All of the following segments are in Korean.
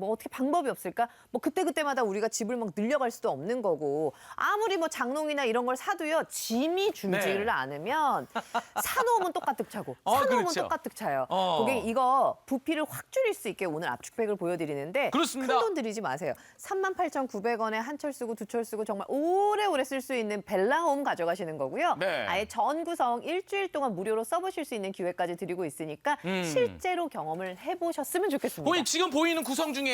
뭐 어떻게 방법이 없을까? 뭐 그때 그때마다 우리가 집을 막 늘려갈 수도 없는 거고 아무리 뭐 장롱이나 이런 걸 사도요 짐이 줄지를 네. 않으면 사놓으면 똑가득 차고 어, 사놓으면 그렇죠. 똑가득 차요. 어. 고객 이거 부피를 확 줄일 수 있게 오늘 압축팩을 보여드리는데 그렇습니다. 큰 돈 들이지 마세요. 38,900원에 한 철 쓰고 두 철 쓰고 정말 오래오래 쓸 수 있는 벨라홈 가져가시는 거고요. 네. 아예 전 구성 일주일 동안 무료로 써보실 수 있는 기회까지 드리고 있으니까 음. 실제로 경험을 해보셨으면 좋겠습니다. 보이 지금 보이는 구성 중에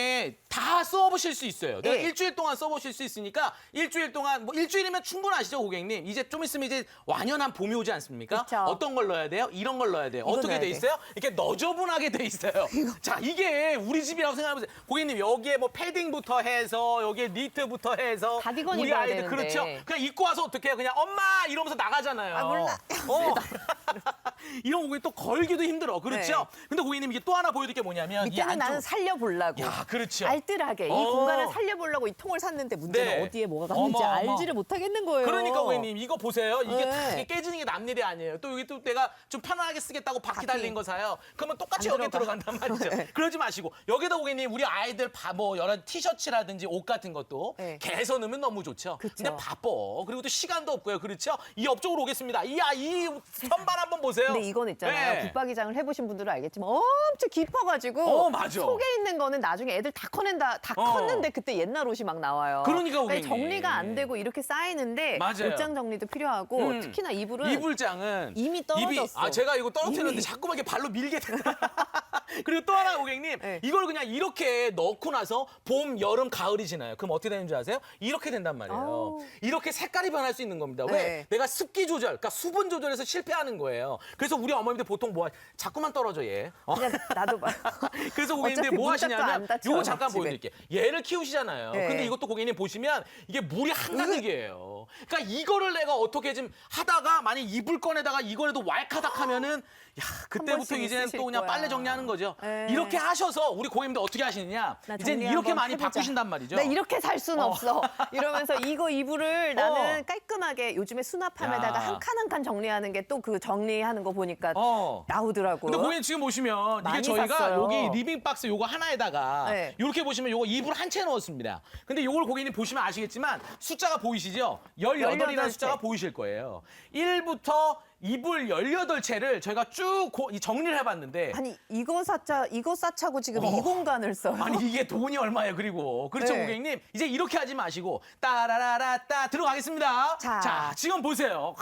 다 써보실 수 있어요. 내가 예. 일주일 동안 써보실 수 있으니까 일주일 동안 뭐 일주일이면 충분하시죠, 고객님. 이제 좀 있으면 이제 완연한 봄이 오지 않습니까? 그쵸. 어떤 걸 넣어야 돼요? 이런 걸 넣어야 돼요. 어떻게 넣어야 돼 돼. 있어요? 이렇게 너저분하게 돼 있어요. 자, 이게 우리 집이라고 생각해보세요. 고객님 여기에 뭐 패딩부터 해서 여기에 니트부터 해서 가디건 우리 입어야 아이들 되는데. 그렇죠. 그냥 입고 와서 어떻게 해요? 그냥 엄마 이러면서 나가잖아요. 아, 몰라. 어. 이런 고객 또 걸기도 힘들어. 그렇죠? 네. 근데 고객님 이게 또 하나 보여드릴 게 뭐냐면 이 밑에는 안쪽 나는 살려보려고. 야, 그렇죠. 알뜰하게 이 어. 공간을 살려보려고 이 통을 샀는데 문제는 네. 어디에 뭐가 갔는지 어머, 어머. 알지를 못하겠는 거예요. 그러니까 고객님 이거 보세요. 이게 네. 다 이게 깨지는 게 남 일이 아니에요. 또 여기 또 내가 좀 편안하게 쓰겠다고 바퀴 바퀴. 달린 거 사요. 그러면 똑같이 안 여기에 들어가. 들어간단 말이죠. 네. 그러지 마시고 여기다 고객님 우리 아이들 바, 뭐 여러 티셔츠라든지 옷 같은 것도 네. 개서 넣으면 너무 좋죠. 그쵸. 근데 바빠. 그리고 또 시간도 없고요. 그렇죠? 이 옆쪽으로 오겠습니다. 이야 이 선반 한번 보세요. 근데 이건 있잖아요. 네. 붙박이장을 해보신 분들은 알겠지만 엄청 깊어가지고 어, 맞아. 속에 있는 거는 나중에 애들 다 커낸다 다 어. 컸는데 그때 옛날 옷이 막 나와요. 그러니까, 고객님. 정리가 안 되고 이렇게 쌓이는데 맞아요. 옷장 정리도 필요하고 음. 특히나 이불은 이불장은 이미 떨어졌어. 아 제가 이거 떨어뜨렸는데 이미. 자꾸만 이렇게 발로 밀게 돼. 그리고 또 하나 고객님 네. 이걸 그냥 이렇게 넣고 나서 봄, 여름, 가을이 지나요. 그럼 어떻게 되는 줄 아세요? 이렇게 된단 말이에요. 아우. 이렇게 색깔이 변할 수 있는 겁니다. 왜? 네. 내가 습기 조절, 그러니까 수분 조절에서 실패하는 거예요. 그래서 우리 어머님들 보통 뭐 하- 자꾸만 떨어져 얘. 어. 그냥 나도 봐. 그래서 고객님들 뭐 하시냐면 요거 잠깐 집에. 보여드릴게요. 얘를 키우시잖아요. 네. 근데 이것도 고객님 보시면 이게 물이 한가득이에요. 그러니까 이거를 내가 어떻게 좀 하다가 만약 이불 꺼내다가 이거라도 왈카닥 하면은 야 그때부터 번씩 이제는 있으실 또 그냥 거야. 빨래 정리하는 거죠. 네. 이렇게 하셔서 우리 고객님들 어떻게 하시느냐? 나 이제 정리 이렇게 한번 많이 해보자. 바꾸신단 말이죠. 나 이렇게 살 수는 어. 없어. 이러면서 이거 이불을 나는 어. 깔끔하게 요즘에 수납함에다가 야. 한 칸 한 칸 정리하는 게 또 그 정리하는 거 보니까 어. 나오더라고요. 근데 고객님 지금 보시면 이게 많이 저희가 샀어요. 여기 리빙 박스 요거 하나에다가 네. 이렇게 보시면 요거 이불 한 채 넣었습니다. 근데 요걸 고객님 보시면 아시겠지만 숫자가 보이시죠? 18이라는 18 숫자가 채. 보이실 거예요. 1부터 이불 18채를 저희가 쭉 고- 이 정리를 해봤는데 아니 이거 사차 이거 싸차고 지금 어. 이 공간을 써. 아니 이게 돈이 얼마예요 그리고 그렇죠 네. 고객님 이제 이렇게 하지 마시고 따라라라 따 들어가겠습니다 자. 지금 보세요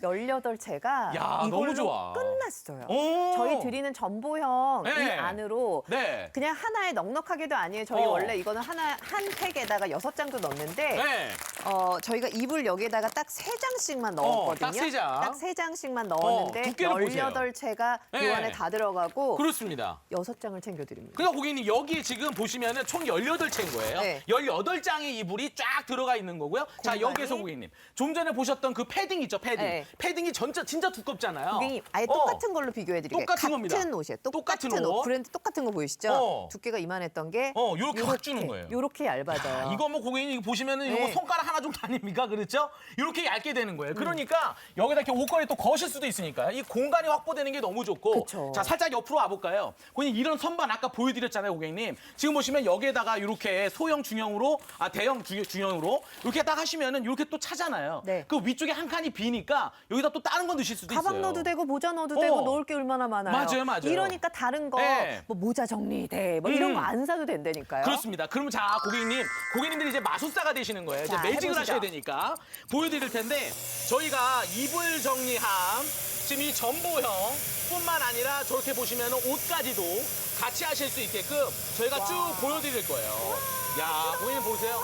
18채가 야, 이걸로 너무 좋아. 끝났어요. 오. 저희 드리는 전보형 이 네. 안으로 네. 그냥 하나에 넉넉하게도 아니에요. 저희 어. 원래 이거는 하나 한 팩에다가 여섯 장도 넣는데 네. 어, 저희가 이불 여기에다가 딱 세 장씩만 넣었거든요. 딱세 장. 딱세 장씩만 넣었는데 어, 두께를 보세요. 18채가 네. 요 안에 다 들어가고 그렇습니다 여섯 장을 챙겨 드립니다. 그러니까 고객님 여기 지금 보시면은 총 18채인 거예요. 네. 18장의 이불이 쫙 들어가 있는 거고요. 자, 공간이. 여기에서 고객님. 좀 전에 보셨던 그 패딩 있죠, 패딩. 네. 패딩이 진짜 진짜 두껍잖아요. 고객님 아예 어. 똑같은 걸로 비교해 드릴게요. 똑같은 겁니다. 같은 옷이에요. 똑같은, 똑같은 옷. 옷. 브랜드 똑같은 거 보이시죠? 어. 두께가 이만했던 게 어, 요렇게 확 주는 거예요. 요렇게 얇아져요. 아, 이거 뭐 고객님 이거 보시면은 이거 네. 손가락 하나 정도 아닙니까? 그렇죠? 이렇게 얇게 되는 거예요. 그러니까 여기다 이렇게 옷걸이 또 거실 수도 있으니까 이 공간이 확보되는 게 너무 좋고 그쵸. 자 살짝 옆으로 와볼까요? 고객님 이런 선반 아까 보여드렸잖아요, 고객님. 지금 보시면 여기에다가 이렇게 소형 중형으로 아 대형 주, 중형으로 이렇게 딱 하시면은 이렇게 또 차잖아요. 네. 그 위쪽에 한 칸이 비니까 여기다 또 다른 거 넣으실 수도 있어요. 가방 넣어도 되고 모자 넣어도 어. 되고 넣을 게 얼마나 많아요. 맞아요, 맞아요. 이러니까 다른 거 네. 뭐 모자 정리돼 뭐 이런 음. 거 안 사도 된다니까요. 그렇습니다. 그럼 자 고객님, 고객님들이 이제 마술사가 되시는 거예요. 이제 자, 매직을 해보시죠. 하셔야 되니까 보여드릴 텐데 저희가 이불 정리 함 지금 이 전보형 뿐만 아니라 저렇게 보시면 옷까지도 같이 하실 수 있게끔 저희가 쭉 보여드릴 거예요. 야, 고객님 보세요.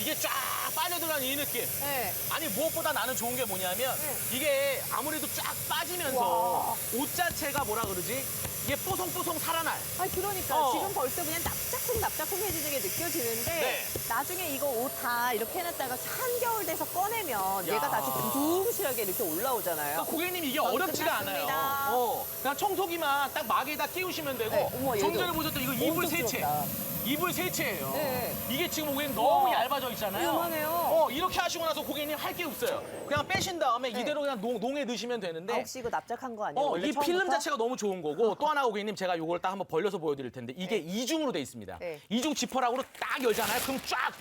이게 쫙 빠져들어가는 이 느낌. 네. 아니 무엇보다 나는 좋은 게 뭐냐면 네. 이게 아무래도 쫙 빠지면서 와. 옷 자체가 뭐라 그러지? 이게 뽀송뽀송 살아날. 아니 그러니까 어. 지금 벌써 그냥 납작해납작해지는 게 느껴지는데 네. 나중에 이거 옷 다 이렇게 해놨다가 한겨울 돼서 꺼내면 얘가 다시 부둥실하게 이렇게 올라오잖아요. 그러니까 고객님 이게 전 어렵지가. 않아요. 어, 그냥 청소기만 딱 막에다 끼우시면 되고 네, 어머, 좀 얘도 전에 보셨던 이거 이불 세채. 부럽다. 이불 세채예요. 네. 이게 지금 고객님 너무 우와. 얇아져 있잖아요. 위험하네요. 어, 이렇게 하시고 나서 고객님 할 게 없어요. 그냥 빼신 다음에 네. 이대로 그냥 농, 농에 넣으시면 아, 되는데 혹시 이거 납작한 거 아니에요? 어, 이 필름 처음부터? 자체가 너무 좋은 거고 또 하나 고객님 제가 이걸 딱 한번 벌려서 보여드릴 텐데 이게 이중으로 돼 있습니다. 네. 이중 지퍼락으로 딱 열잖아요. 그럼 쫙.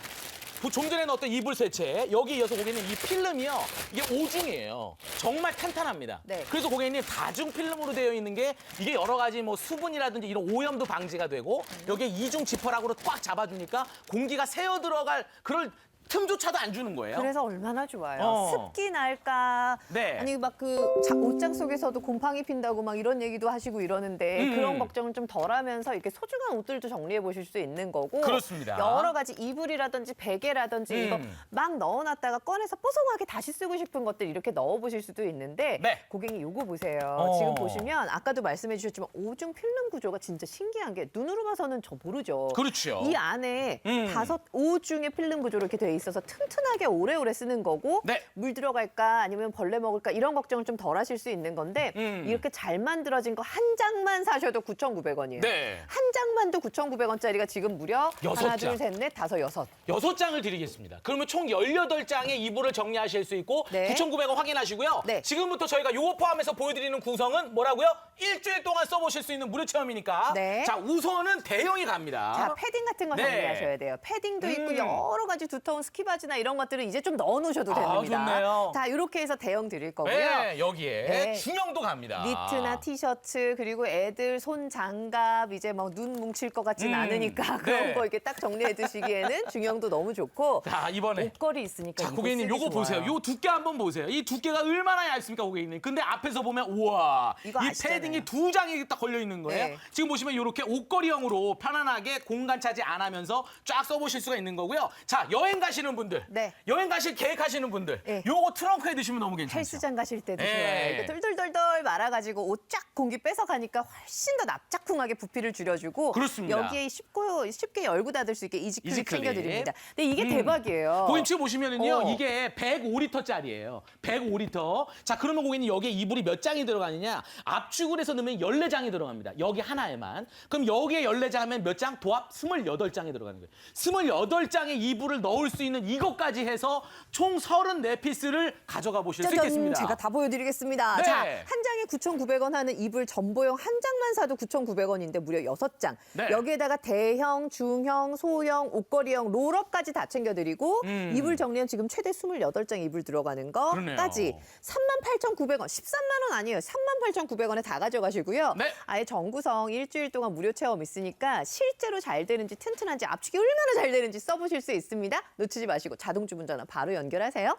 그좀 전에 넣었던 이불 세채 여기 이어서 고객님 이 필름이요. 이게 오중이에요. 정말 탄탄합니다. 네. 그래서 고객님 다중 필름으로 되어 있는 게 이게 여러 가지 뭐 수분이라든지 이런 오염도 방지가 되고 여기에 이중 지퍼락으로 꽉 잡아주니까 공기가 새어 들어갈 그럴 틈조차도 안 주는 거예요 그래서 얼마나 좋아요. 어. 습기 날까? 네. 아니 막 그 옷장 속에서도 곰팡이 핀다고 막 이런 얘기도 하시고 이러는데 음. 그런 걱정을 좀 덜하면서 이렇게 소중한 옷들도 정리해 보실 수 있는 거고 그렇습니다. 여러 가지 이불이라든지 베개라든지 이거 음. 막 넣어놨다가 꺼내서 뽀송하게 다시 쓰고 싶은 것들 이렇게 넣어 보실 수도 있는데 네. 고객님 요거 보세요. 어. 지금 보시면 아까도 말씀해 주셨지만 오중 필름 구조가 진짜 신기한 게 눈으로 봐서는 저 모르죠. 그렇죠 이 안에 음. 다섯 오중의 필름 구조로 이렇게 돼 있어서 튼튼하게 오래오래 쓰는 거고 네. 물 들어갈까 아니면 벌레 먹을까 이런 걱정을 좀 덜 하실 수 있는 건데 음. 이렇게 잘 만들어진 거 한 장만 사셔도 9,900원이에요. 네. 한 장만도 9,900원짜리가 지금 무려 여섯 하나, 장. 둘, 셋, 넷, 다섯, 여섯. 여섯 장을 드리겠습니다. 그러면 총 18장의 이불을 정리하실 수 있고 네. 9,900원 확인하시고요. 네. 지금부터 저희가 요거 포함해서 보여드리는 구성은 뭐라고요? 일주일 동안 써보실 수 있는 무료 체험이니까. 네. 자, 우선은 대형이 갑니다. 자, 패딩 같은 거 네. 정리하셔야 돼요. 패딩도 있고 음. 여러 가지 두터운 스키바지나 이런 것들은 이제 좀 넣어 놓으셔도 아, 됩니다. 좋네요. 자, 이렇게 해서 대형 드릴 거고요. 네, 여기에 네. 중형도 갑니다. 니트나 티셔츠 그리고 애들 손 장갑 이제 막 눈 뭉칠 것 같진 음, 않으니까 그런 네. 거 이렇게 딱 정리해 두시기에는 중형도 너무 좋고 자, 이번에 옷걸이 있으니까 자, 이거 고객님 쓰기 요거 보세요. 좋아요. 요 두께 한번 보세요. 이 두께가 얼마나 얇습니까, 고객님? 근데 앞에서 보면 우와. 이거 이 아시잖아요. 패딩이 두 장이 딱 걸려 있는 거예요. 네. 지금 보시면 이렇게 옷걸이형으로 편안하게 공간 차지 안 하면서 쫙 써 보실 수가 있는 거고요. 자, 여행 가시 는 분들, 네. 여행 가실 계획하시는 분들, 네. 요거 트렁크에 넣으시면 너무 괜찮죠. 헬스장 가실 때도 네. 좋아요. 이거 돌돌돌돌 말아가지고 옷 쫙 공기 뺏어 가니까 훨씬 더 납작쿵하게 부피를 줄여주고 그렇습니다. 여기에 쉽고 쉽게 열고 닫을 수 있게 이지클립 이지클립. 챙겨드립니다. 근데 이게 음. 대박이에요. 지금 보시면은요 어. 이게 105리터짜리예요. 105리터. 자 그러면 고객님 여기에 이불이 몇 장이 들어가느냐? 압축을 해서 넣으면 14장이 들어갑니다. 여기 하나에만. 그럼 여기에 14장 하면 몇 장? 도합 28장이 들어가는 거예요. 28장의 이불을 넣을 수 있는 이것까지 해서 총 34피스를 가져가 보실 수 짜잔, 있겠습니다. 제가 다 보여드리겠습니다. 네. 자, 한 장에 9,900원 하는 이불 전보형 한 장만 사도 9,900원인데 무려 여섯 장. 네. 여기에다가 대형, 중형, 소형, 옷걸이형, 롤업까지 다 챙겨드리고 음. 이불 정리는 지금 최대 28장 이불 들어가는. 거까지 38,900원, 13만 원 아니에요. 38,900원에 다 가져가시고요. 네. 아예 전구성 일주일 동안 무료 체험 있으니까 실제로 잘 되는지 튼튼한지 압축이 얼마나 잘 되는지 써보실 수 있습니다. 놓치 지 마시고 자동 주문 전화 바로 연결하세요.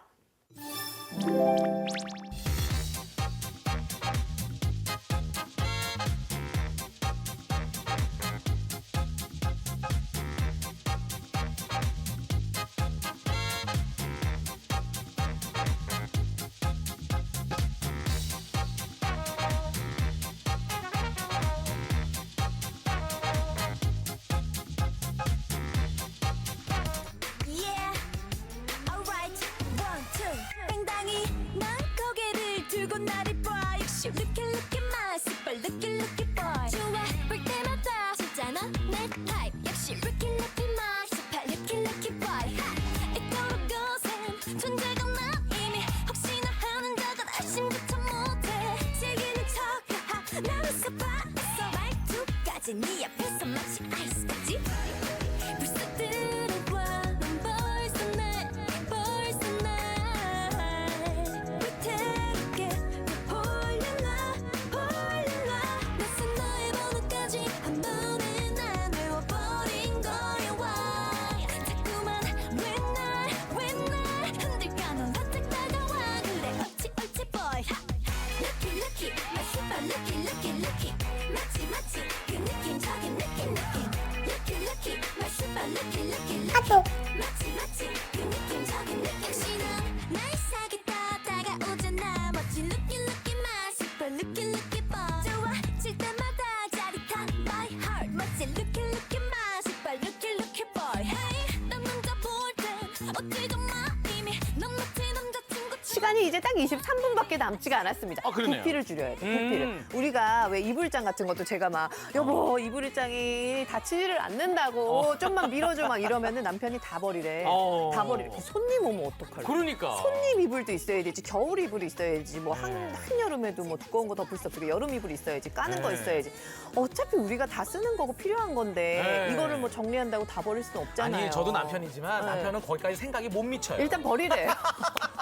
시간이 이제 딱 23분밖에 남지가 않았습니다. 아, 그러네요. 부피를 줄여야 돼. 음. 부피를. 우리가 왜 이불장 같은 것도 제가 막 여보 이불장이 다치지를 않는다고 좀만 밀어줘 막 이러면은 남편이 다 버리래. 어. 다 버리래. 손님 오면 어떡할래? 그러니까. 손님 이불도 있어야 되지 겨울 이불이 있어야지 뭐한 네. 한여름에도 뭐 두꺼운 거 덮을 수 없으니까 여름 이불이 있어야지 까는 거 네. 있어야지 어차피 우리가 다 쓰는 거고 필요한 건데 네. 이거를 뭐 정리한다고 다 버릴 수는 없잖아요 아니 저도 남편이지만 네. 남편은 거기까지 생각이 못 미쳐요. 일단 버리래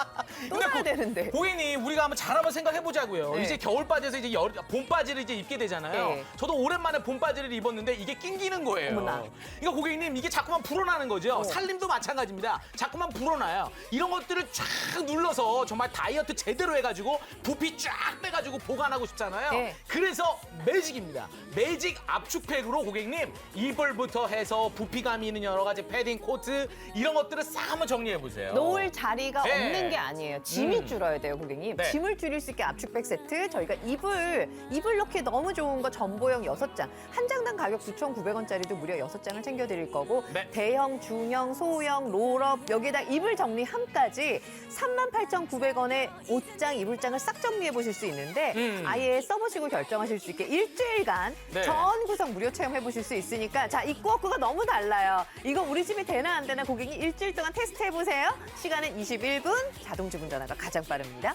또 사야 고- 되는데 고객님 우리가 한번 잘 한번 생각해 보자고요. 네. 이제 겨울 바지에서 이제 여, 봄 바지를 이제 입게 되잖아요. 네. 저도 오랜만에 봄 바지를 입었는데 이게 낑기는 거예요. 어머나. 그러니까 고객님 이게 자꾸만 불어나는 거죠. 어. 살림도 마찬가지입니다. 자꾸만 불어나요. 이런 것들을 쫙 눌러서 정말 다이어트 제대로 해가지고 부피 쫙 빼가지고 보관하고 싶잖아요. 네. 그래서 매직입니다. 매직 압축팩으로 고객님 이불부터 해서 부피감이 있는 여러 가지 패딩, 코트 이런 것들을 싹 한번 정리해 보세요. 놓을 자리가 네. 없는 게 아니에요. 짐이 음. 줄어야 돼요, 고객님. 네. 짐을 줄일 수 있게 압축백 세트 저희가 이불 이불 넣기 너무 좋은 거 전보형 여섯 장한 장당 가격 9,900원짜리도 무려 여섯 장을 챙겨 드릴 거고 네. 대형, 중형, 소형, 롤업 여기다 이불 정리함까지 38,900원에 옷장, 이불장을 싹 정리해 보실 수 있는데 음. 아예 써보시고 결정하실 수 있게 일주일간 네. 전 구성 무료 체험해 보실 수 있으니까 자 입구 없구가 너무 달라요. 이거 우리 집에 되나 안 되나 고객님 일주일 동안 테스트 해 보세요. 시간은 21분 자동 주문 전화가 가장 빠릅니다.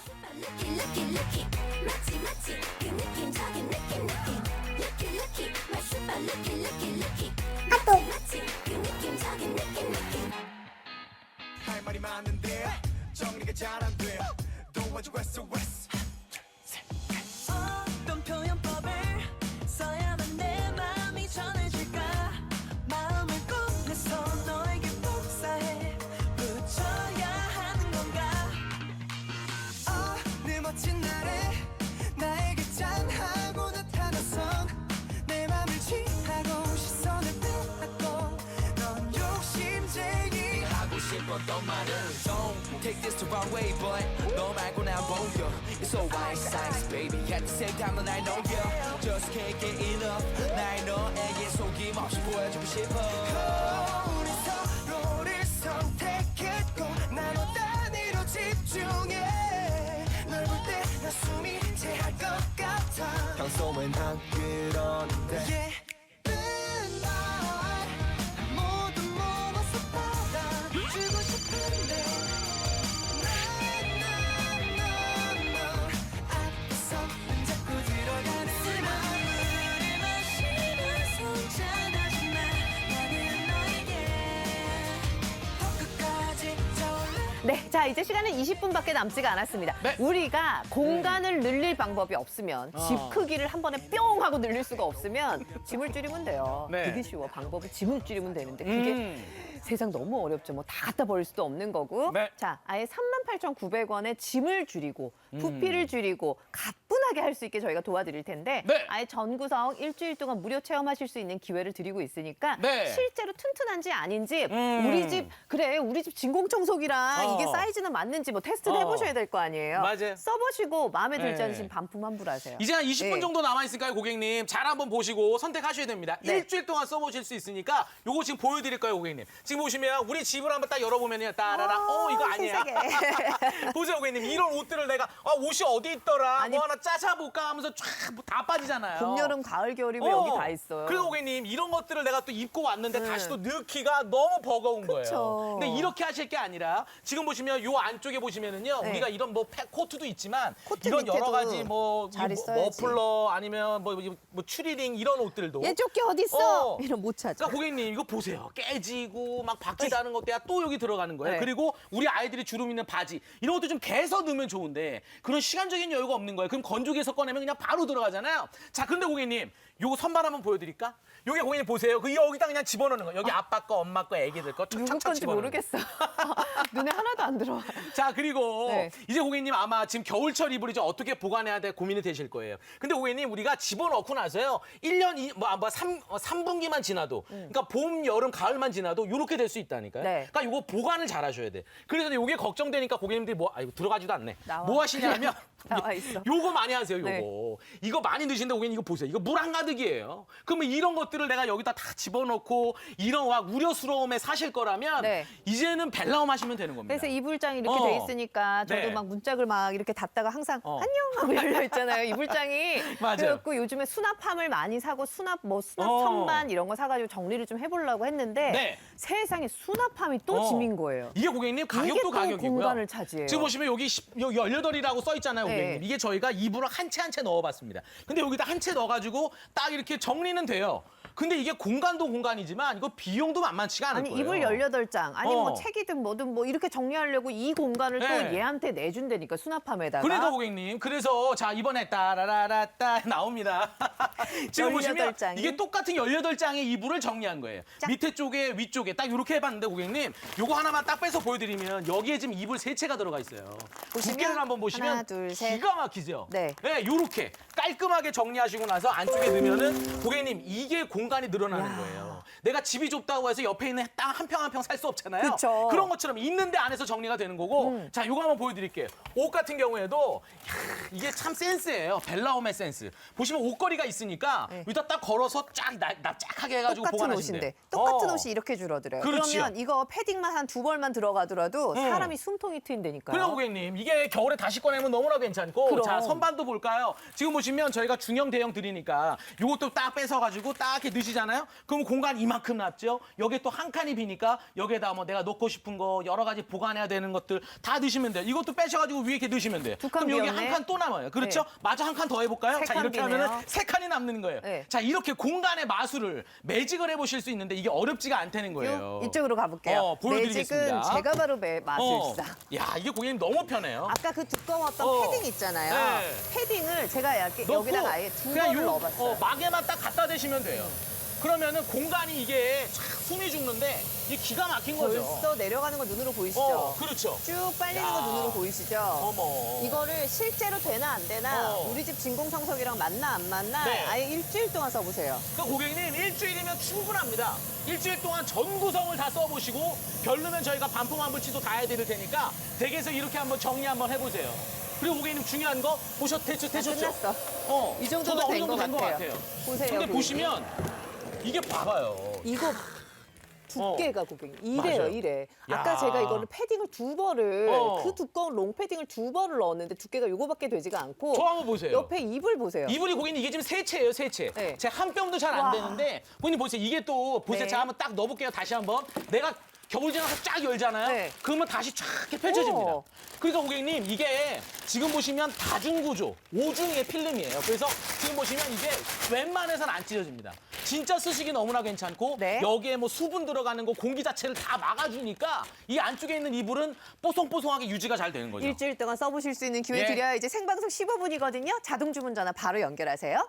할 말이 많은데 정리가 잘 안 돼. 도와줘 웨스 하고 싶었던 말은 Don't take this the wrong way but 너 말고 난 보여 It's so white size baby At the same time 날 녹여 Just can't get enough 날 너에게 속임없이 보여주고 싶어 우리 서로를 선택했고 나눠 단위로 집중해 널 볼 때 나 숨이 채할 것 같아 평소엔 안 그러는데 자 이제 시간은 20분밖에 남지가 않았습니다. 네. 우리가 공간을 늘릴 방법이 없으면 어. 집 크기를 한 번에 뿅 하고 늘릴 수가 없으면 짐을 줄이면 돼요. 네. 되게 쉬워. 방법은 짐을 줄이면 되는데 그게 음. 세상 너무 어렵죠. 뭐 다 갖다 버릴 수도 없는 거고. 네. 자, 아예 38,900원에 짐을 줄이고 음. 부피를 줄이고 가뿐하게 할 수 있게 저희가 도와드릴 텐데 네. 아예 전 구성 일주일 동안 무료 체험하실 수 있는 기회를 드리고 있으니까 네. 실제로 튼튼한지 아닌지 음. 우리 집 그래 우리 집 진공 청소기랑 어. 이게 사이즈는 맞는지 뭐 테스트를 어. 해보셔야 될 거 아니에요. 맞아요. 써보시고 마음에 들지 네. 않으시면 반품 환불하세요. 이제 한 20분 네. 정도 남아있으니까요, 고객님. 잘 한번 보시고 선택하셔야 됩니다. 네. 일주일 동안 써보실 수 있으니까 요거 지금 보여드릴 거예요, 고객님. 지금 보시면 우리 집을 한번 딱 열어보면요. 따라라. 어, 이거 아니야. 세상에. 보세요, 고객님. 이런 옷들을 내가 아, 옷이 어디 있더라. 아니, 뭐 하나 짜자볼까 하면서 쫙다 빠지잖아요. 봄, 여름, 가을, 겨울이 왜 어. 여기 다 있어요. 그리고 고객님 이런 것들을 내가 또 입고 왔는데 네. 다시 또 넣기가 너무 버거운 거예요. 그쵸. 근데 이렇게 하실 게 아니라 지금 보시면 요 안쪽에 보시면은요 네. 우리가 이런 뭐 팩, 코트도 있지만 코트 이런 여러 가지 뭐, 있어야지. 머플러 아니면 뭐, 뭐 추리링 이런 옷들도 얘 조끼 어디 있어? 어. 이런 못 찾아. 그러니까 고객님 이거 보세요. 깨지고 막 바퀴다는 것도야 또 여기 들어가는 거예요. 네. 그리고 우리 아이들이 주름 있는 바지 이런 것도 좀 개서 넣으면 좋은데 그런 시간적인 여유가 없는 거예요. 그럼 건조기에서 꺼내면 그냥 바로 들어가잖아요. 자, 근데 고객님 요거 선반 한번 보여드릴까? 요게 고객님 보세요. 그 여기다 그냥 집어넣는 거. 여기 아빠 거, 엄마 거, 애기들 거 누구 촥촥촥 건지 집어넣는 거. 모르겠어. 눈에 하나도 안 들어와. 자 그리고 네. 이제 고객님 아마 지금 겨울철 이불 이제 어떻게 보관해야 돼 고민이 되실 거예요. 근데 고객님 우리가 집어넣고 나서요. 1년 이, 뭐, 뭐 3, 어, 3분기만 지나도 그러니까 봄, 여름, 가을만 지나도 이렇게 될 수 있다니까요. 음. 네. 그러니까 이거 보관을 잘 하셔야 돼. 그래서 이게 걱정되니까 고객님들이 뭐 아이고 들어가지도 않네. 나와. 뭐 하시냐면 나와 있어. 요거 많이 하세요, 요거. 네. 이거 많이 드시는데 고객님 이거 보세요. 이거 물 한가득이에요. 그러면 이런 것들을 내가 여기다 다 집어넣고 이런 막 우려스러움에 사실 거라면 네. 이제는 벨라움 하시면 되는 겁니다. 그래서 이불장이 이렇게 어. 돼 있으니까 저도 네. 막 문짝을 막 이렇게 닫다가 항상 어. 안녕 하고 열려 있잖아요. 이불장이. 맞아요. 그래갖고 요즘에 수납함을 많이 사고 수납 뭐 수납 어. 선반 이런 거 사가지고 정리를 좀 해보려고 했는데 네. 세상에 수납함이 또 어. 짐인 거예요. 이게 고객님 가격도 이게 또 가격이고요. 공간을 차지해요. 지금 보시면 여기 10, 여기 18이라고 써 있잖아요, 네. 고객님. 이게 저희가 이불을 한채 한 채 넣어봤습니다. 근데 여기다 한 채 넣어가지고 딱 이렇게 정리는 돼요. 근데 이게 공간도 공간이지만 이거 비용도 만만치가 않을 아니 거예요. 이불 18장 아니 어. 뭐 책이든 뭐든 뭐 이렇게 정리하려고 이 공간을 네. 또 얘한테 내준다니까 수납함에다가 그러니까 고객님 그래서 자 이번에 따라라라따 나옵니다. 지금 보시면 18 장이. 이게 똑같은 18장의 이불을 정리한 거예요. 짝. 밑에 쪽에 위쪽에 딱 이렇게 해봤는데 고객님 요거 하나만 딱 빼서 보여드리면 여기에 지금 이불 세 채가 들어가 있어요. 보시면 두께를 한번 보시면 하나, 둘, 셋. 기가 막히죠. 네. 요렇게 깔끔하게 정리하시고 나서 안쪽에 넣으면은 고객님 이게 공간 이 늘어나는 야. 거예요. 내가 집이 좁다고 해서 옆에 있는 땅 한 평 한 평 살 수 없잖아요. 그쵸. 런 것처럼 있는데 안에서 정리가 되는 거고 음. 자 요거 한번 보여드릴게요. 옷 같은 경우에도 야, 이게 참 센스예요. 벨라홈의 센스. 보시면 옷걸이가 있으니까 네. 여기다 딱 걸어서 쫙 납- 납작하게 해가지고 똑같은 보관하시면 옷인데 돼요. 똑같은 어. 옷이 이렇게 줄어들어요. 그렇지요. 그러면 이거 패딩만 한 두 벌만 들어가더라도 음. 사람이 숨통이 트인다니까요. 그래요 고객님 이게 겨울에 다시 꺼내면 너무나 괜찮고 그럼. 자 선반도 볼까요 지금 보시면 저희가 중형 대형 드리니까 요것도 딱 뺏어가지고 딱 이렇게 넣으시잖아요 그럼 공간 이만큼 남죠 여기에 또 한 칸이 비니까 여기에다 뭐 내가 넣고 싶은 거 여러 가지 보관해야 되는 것들 다 넣으시면 돼요 이것도 빼셔가지고 위에 이렇게 넣으시면 돼요 그럼 여기. 한 칸 또 남아요 그렇죠 네. 마저 한칸 더 해볼까요 세자칸 이렇게 비네요. 하면은 세 칸이 남는 거예요 네. 자 이렇게 공간의 마술을 매직을 해보실 수 있는데 이게 어렵지가 않다는 거예요 요- 이쪽으로 가볼게요. 어, 보여드리겠습니다. 매직은 제가 바로 매, 어. 마술사. 야 이게 고객님 너무 편해요 아까 그 두꺼웠던 어. 패딩 있잖아요. 네. 패딩을 제가 여기, 여기다가 아예 두 번을 요- 넣어봤어요. 어, 막에만 딱 갖다 대시면 돼요. 그러면은 공간이 이게 촥 숨이 죽는데 이게 기가 막힌 거죠. 벌써 내려가는 거 눈으로 보이시죠? 어, 그렇죠. 쭉 빨리는 야. 거 눈으로 보이시죠? 어머. 이거를 실제로 되나 안 되나 어. 우리 집 진공 청소기랑 맞나 안 맞나 네. 아예 일주일 동안 써보세요. 그러니까 고객님 일주일이면 충분합니다. 일주일 동안 전 구성을 다 써보시고 별로면 저희가 반품 환불치도 다 해드릴 테니까 댁에서 이렇게 한번 정리 한번 해보세요. 그리고 고객님 중요한 거 보셨 대처 되셨죠? 끝났어. 어, 이 정도면 저도 어느 된것 정도 된 것 같아요. 보세요, 근데. 보시면 이게 봐봐요. 이거 두께가 고객님 이래요 맞아요. 이래. 야. 아까 제가 이거를 패딩을 두 벌을 어. 그 두꺼운 롱 패딩을 두 벌을 넣었는데 두께가 요거밖에 되지가 않고 저 한번 보세요. 옆에 이불 보세요. 이불이 고객님 이게 지금 세 채예요, 세 채. 네. 제가 한 병도 잘안 와. 되는데 고객님 보세요. 이게 또 보세요. 네. 제가 한번 딱 넣어볼게요. 다시 한번. 내가 겨울 지나서 쫙 열잖아요. 네. 그러면 다시 쫙 이렇게 펼쳐집니다. 오. 그러니까 고객님 이게 지금 보시면 다중 구조, 오중의 필름이에요. 그래서 지금 보시면 이게 웬만해서는 안 찢어집니다. 진짜 쓰시기 너무나 괜찮고 네. 여기에 뭐 수분 들어가는 거 공기 자체를 다 막아주니까 이 안쪽에 있는 이불은 뽀송뽀송하게 유지가 잘 되는 거죠. 일주일 동안 써보실 수 있는 기회 예. 드려요. 이제 생방송 15분이거든요. 자동 주문 전화 바로 연결하세요.